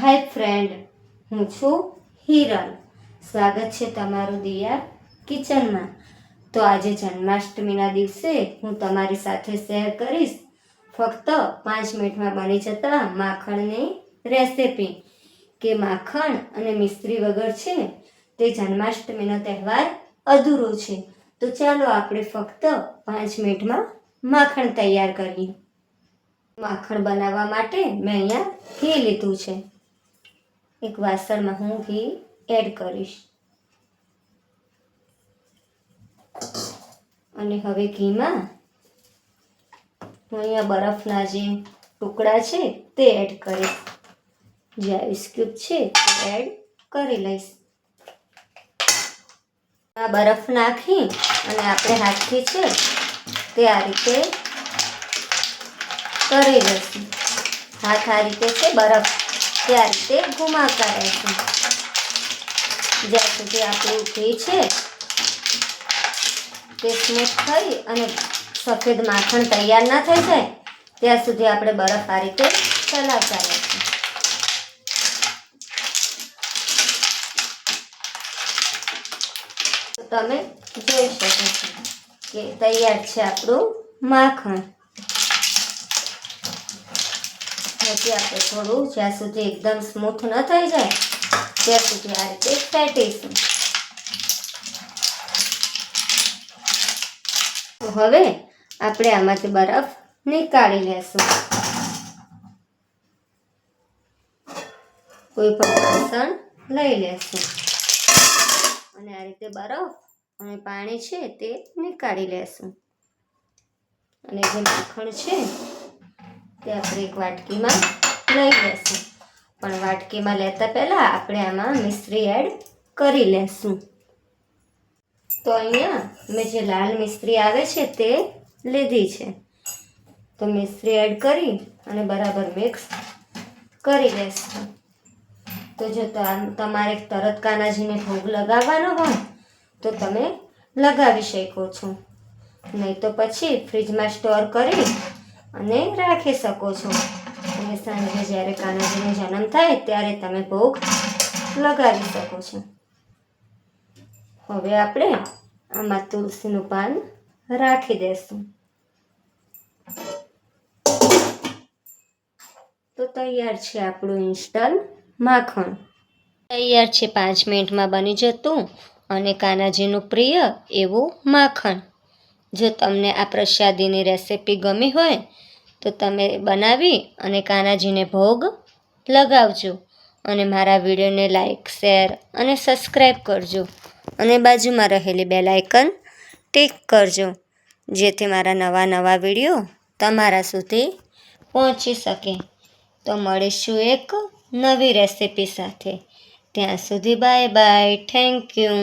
હાય friend, હું છું હિરલ. સ્વાગત છે તમારું દિયાર કિચનમાં. તો આજે જન્માષ્ટમીના દિવસે હું તમારી સાથે શેર કરીશ ફક્ત પાંચ મિનિટમાં બની જતા માખણની રેસિપી. કે માખણ અને મિસ્ત્રી વગર છે તે જન્માષ્ટમીનો તહેવાર અધૂરો છે. તો ચાલો આપણે ફક્ત પાંચ મિનિટમાં માખણ તૈયાર કરીએ. માખણ બનાવવા માટે મેં અહીંયા ઘી લીધું છે. એક વાસણમાં હું ઘી એડ કરીશ. અને હવે ઘીમાં હું અહીંયા બરફના જે ટુકડા છે તે એડ કરીશ. જે આઈસ ક્યુબ છે તે એડ કરી લઈશ. આ બરફ નાખી અને આપણે હાથથી છે તે આ રીતે કરી લઈશું. હાથ આ રીતે છે બરફ. તે આ રીતે ઘુમાવતા રહેશું જ્યાં સુધી આપણું ઘી છે, તે સ્મૂથ થઈ અને સફેદ માખણ તૈયાર ના થઈ જાય, ત્યાં સુધી આપણે બરફ આ રીતે ચલાવતા રહેશું. તમે જોઈ શકો છો કે તૈયાર છે આપણું માખણ. હજી આપણે થોડું, જ્યાં સુધી એકદમ સ્મૂથ ન થઈ જાય, ત્યાં સુધી આ રીતે ફેટીશું. હવે આપણે આમાંથી બરફ નીકાળી લેશું. કોઈ પણ લઈ લેશું. અને આ રીતે બરફ અને પાણી છે તે નીકાળી લેશું. અને જે માખણ છે તે આપણે એક વાટકીમાં લઈ લેશું. પણ વાટકીમાં લેતા પહેલાં આપણે આમાં મિશ્રી એડ કરી લેશું. તો અહીંયા મેં જે લાલ મિશ્રી આવે છે તે લીધી છે. તો મિશ્રી એડ કરી અને બરાબર મિક્સ કરી લેશું. તો જો તમારે તરત કાનાજીને ભોગ લગાવવાનો હોય તો તમે લગાવી શકો છો. નહીં તો પછી ફ્રીજમાં સ્ટોર કરી અને રાખી શકો છો. અને સાંજે જ્યારે કાનાજીનો જન્મ થાય ત્યારે તમે ભોગ લગાવી શકો છો. હવે આપણે આમાં તુલસીનું પાન રાખી દેશું. તો તૈયાર છે આપણું ઇન્સ્ટન્ટ માખણ. તૈયાર છે પાંચ મિનિટમાં બની જતું અને કાનાજીનું પ્રિય એવું માખણ. જો તમને આ પ્રસાદીની રેસિપી ગમી હોય, તો તમે બનાવી અને કાનાજીને ભોગ લગાવજો. અને મારા વિડીયોને લાઇક શેર અને સબસ્ક્રાઈબ કરજો. અને બાજુમાં રહેલી બે લાઇકન ટિક કરજો, જેથી મારા નવા નવા વીડિયો તમારા સુધી પહોંચી શકે. તો મળીશું એક નવી રેસિપી સાથે. ત્યાં સુધી બાય બાય થેન્ક યુ